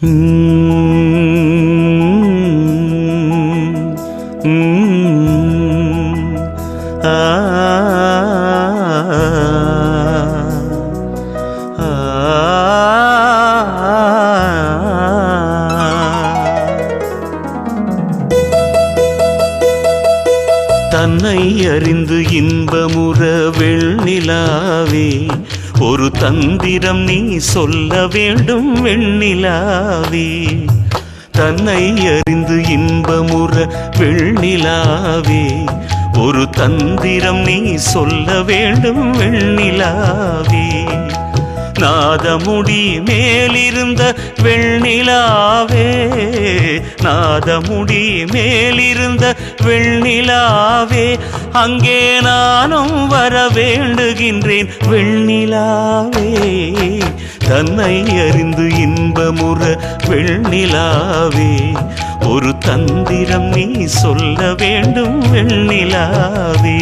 தன்னை அறிந்து இன்பமுற வெள்ளிலாவே ஒரு தந்திரம் நீ சொல்ல வேண்டும் வெண்ணிலாவே. தன்னை அறிந்து இன்பமுற வெண்ணிலாவே. ஒரு தந்திரம் நீ சொல்ல வேண்டும் வெண்ணிலாவே. நாதமுடி மேலிருந்த வெண்ணிலாவே நாதமுடி மேலிருந்த வெண்ணிலாவே அங்கே நானும் வர வேண்டுகின்றேன் வெண்ணிலாவே. தன்னை அறிந்து இன்பமுற வெண்ணிலாவே ஒரு தந்திரம் நீ சொல்ல வேண்டும் வெண்ணிலாவே.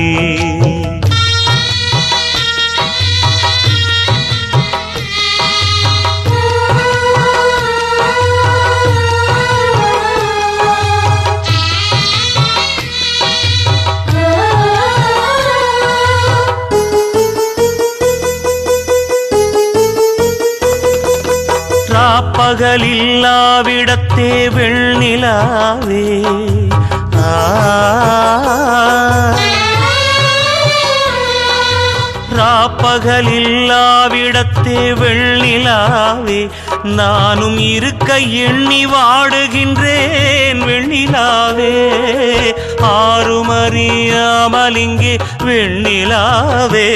பகலில்லாவிடத்தே வெள்நிலாவே ஆ. ராப்பகலில்லாவிடத்தே வெள்நிலாவே நானும் இருக்க எண்ணி வாடுகின்றேன் வெள்ளிலாவே ஆறும் வெண்ணிலாவே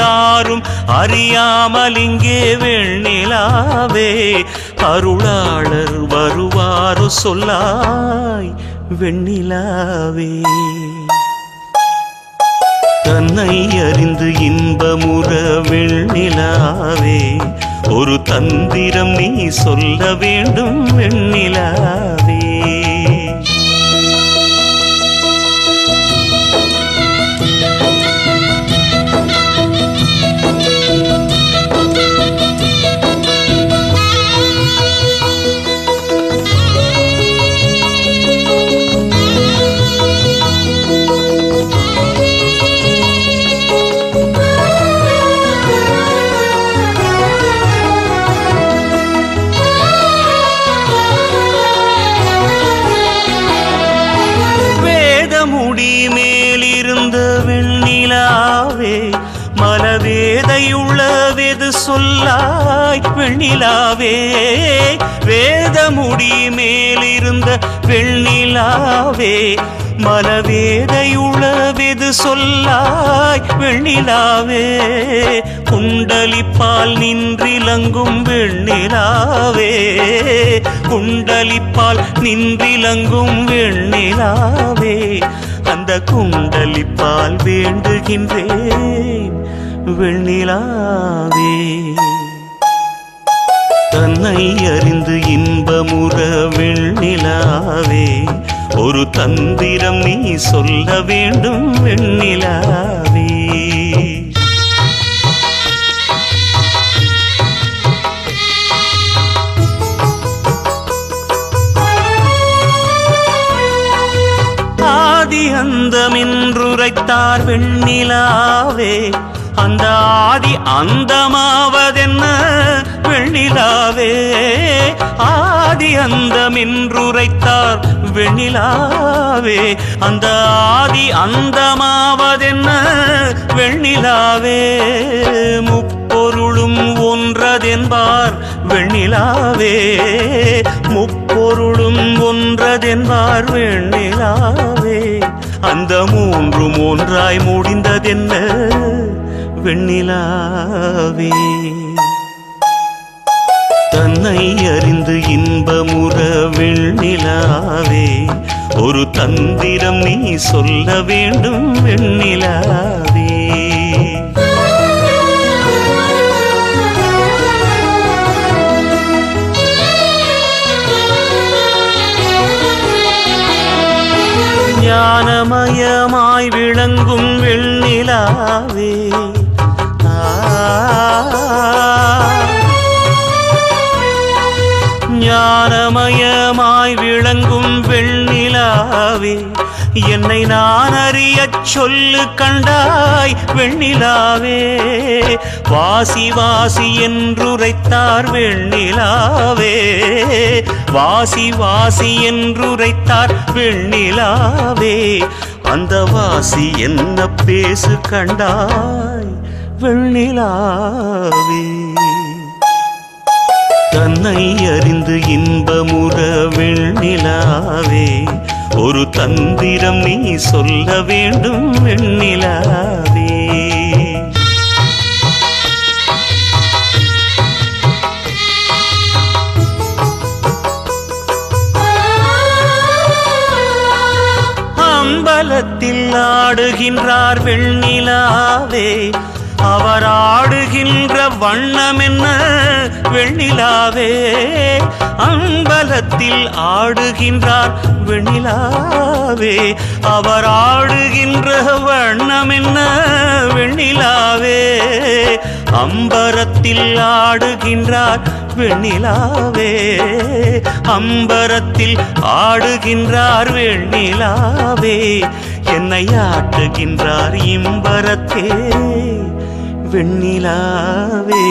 ஆறும் அறியாமலிங்கே வெண்ணிலாவே அருளாளர் வருவாரு சொல்லாய் வெண்ணிலாவே. தன்னை அறிந்து இன்பமுற வெண்ணிலாவே ஒரு தந்திரம் நீ சொல்ல வேண்டும் வெண்ணிலாவே. வெண்ணிலாவே மலவேதையுள்ள வெது சொல்லாய் வெண்ணிலாவே வேதமுடி மேலிருந்த வெண்ணிலாவே மலவேதையுள்ள வெது சொல்லாய் வெண்ணிலாவே குண்டலிப்பால் நின்றிலங்கும் வெண்ணிலாவே. குண்டலிப்பால் நின்றிலங்கும் வெண்ணிலாவே. அந்த குண்டலிப்பால் வேண்டுகின்றேன். வெண்ணிலாவே. தன்னை அறிந்து இன்பமுற வெண்ணிலாவே. ஒரு தந்திரம் நீ சொல்ல வேண்டும் வெண்ணிலாவே ஆதி வெண்ணிலாவே. அந்த ஆதி அந்தமாவதென்ன வெண்ணிலாவே. ஆதி அந்தமென்றுரைத்தார் வெண்ணிலாவே. அந்த ஆதி அந்தமாவதென்ன வெண்ணிலாவே. முப்பொருளும் ஒன்றதென்பார் வெண்ணிலாவே. முப்பொருளும் ஒன்றதென்பார் வெண்ணிலாவே அந்த மூன்றும் ஒன்றாய் முடிந்ததென்ன? வெண்ணிலாவே. தன்னை அறிந்து இன்பமுற வெண்ணிலாவே. ஒரு தந்திரம் நீ சொல்ல வேண்டும் வெண்ணிலாவே. மாயமாய் விளங்கும் வெண்ணிலாவே. ஆ. ஞானமயமாய் விளங்கும் வெண்ணிலாவே. என்னை நான் அறியச் சொல்லு கண்டாய் வெண்ணிலாவே. வாசி வாசி என்றுரைத்தார் வெண்ணிலாவே. வாசி வாசி என்றுரைத்தார் வெண்ணிலாவே. அந்த வாசி என்ன பேசு கண்டாய் வெண்ணிலாவே தன்னை அறிந்து இன்பமுற வெண்ணிலாவே. ஒரு தந்திரம் நீ சொல்ல வேண்டும் வெண்ணிலாவே அம்பலத்தில் ஆடுகின்றார் வெண்ணிலாவே. அவர் ஆடுகின்ற வண்ணம் என்ன வெண்ணிலாவே. அம்பலத்தில் ஆடுகின்றார் வெண்ணிலாவே. அவர் ஆடுகின்ற வண்ணம் என்ன வெண்ணிலாவே. அம்பரத்தில் ஆடுகின்றார் வெண்ணிலாவே. அம்பரத்தில் ஆடுகின்றார் வெண்ணிலாவே. என்னை ஆட்டுகின்றார் இம்பரத்தே வெண்ணிலாவே.